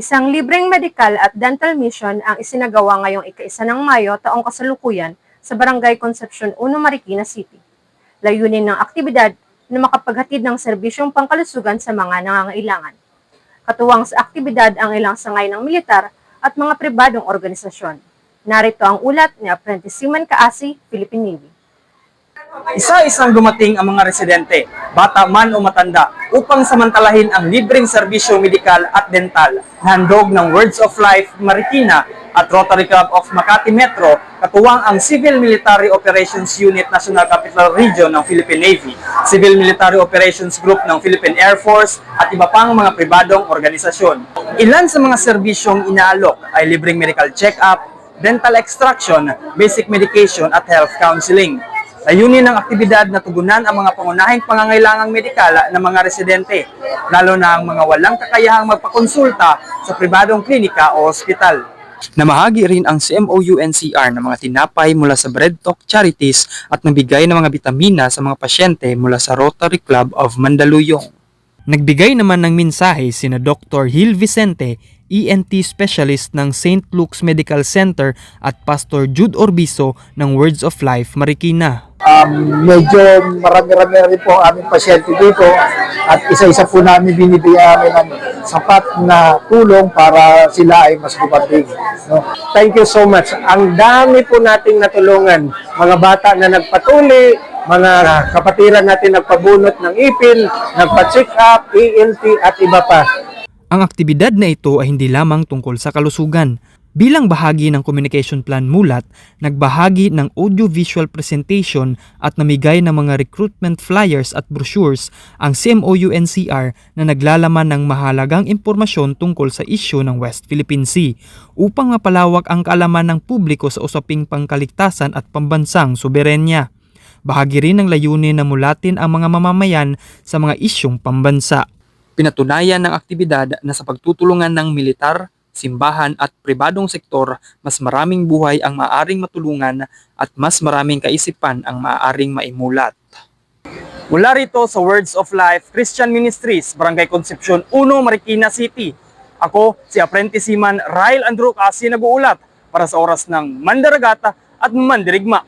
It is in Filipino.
Isang libreng medical at dental mission ang isinagawa ngayong ika-isa ng Mayo taong kasalukuyan sa Barangay Concepcion 1, Marikina City. Layunin ng aktibidad na makapaghatid ng serbisyong pangkalusugan sa mga nangangailangan. Katuwang sa aktibidad ang ilang sangay ng militar at mga pribadong organisasyon. Narito ang ulat ni Apprentice Siman Kaasi, Philippine Navy. Isa-isang dumating ang mga residente, bata man o matanda, upang samantalahin ang libreng serbisyo medikal at dental na handog ng Words of Life Marikina at Rotary Club of Makati Metro, katuwang ang Civil Military Operations Unit National Capital Region ng Philippine Navy, Civil Military Operations Group ng Philippine Air Force at iba pang mga pribadong organisasyon. Ilan sa mga serbisyong inaalok ay libreng medical check-up, dental extraction, basic medication at health counseling. Layunin ng aktibidad na tugunan ang mga pangunahing pangangailangang medikal ng mga residente, lalo na ang mga walang kakayahang magpakonsulta sa pribadong klinika o ospital. Namahagi rin ang CMOUNCR ng mga tinapay mula sa Bread Talk Charities at nagbigay ng mga bitamina sa mga pasyente mula sa Rotary Club of Mandaluyong. Nagbigay naman ng mensahe sina Dr. Hil Vicente, ENT specialist ng St. Luke's Medical Center at Pastor Jude Orbiso ng Words of Life Marikina. Um, medyo marami-rami na rin po ang aming pasyente dito at isa-isa po namin binibigyan namin ng sapat na tulong para sila ay mas gumating. No? Thank you so much. Ang dami po nating natulungan. Mga bata na nagpatuli, mga kapatiran natin nagpabunot ng ipin, nagpa-check up, ENT at iba pa. Ang aktibidad na ito ay hindi lamang tungkol sa kalusugan. Bilang bahagi ng Communication Plan Mulat, nagbahagi ng audio-visual presentation at namigay ng mga recruitment flyers at brochures ang CMOUNCR na naglalaman ng mahalagang impormasyon tungkol sa isyu ng West Philippine Sea upang mapalawak ang kaalaman ng publiko sa usaping pangkaligtasan at pambansang soberenya. Bahagi rin ng layunin na mulatin ang mga mamamayan sa mga isyong pambansa. Pinatunayan ng aktibidad na sa pagtutulungan ng militar, simbahan at pribadong sektor, mas maraming buhay ang maaring matulungan at mas maraming kaisipan ang maaring maimulat. Mula rito sa Words of Life Christian Ministries, Barangay Concepcion 1, Marikina City. Ako, si Apprentice Seaman Ryle Andrew Kasi nag-uulat para sa oras ng Mandaragata at Mandirigma.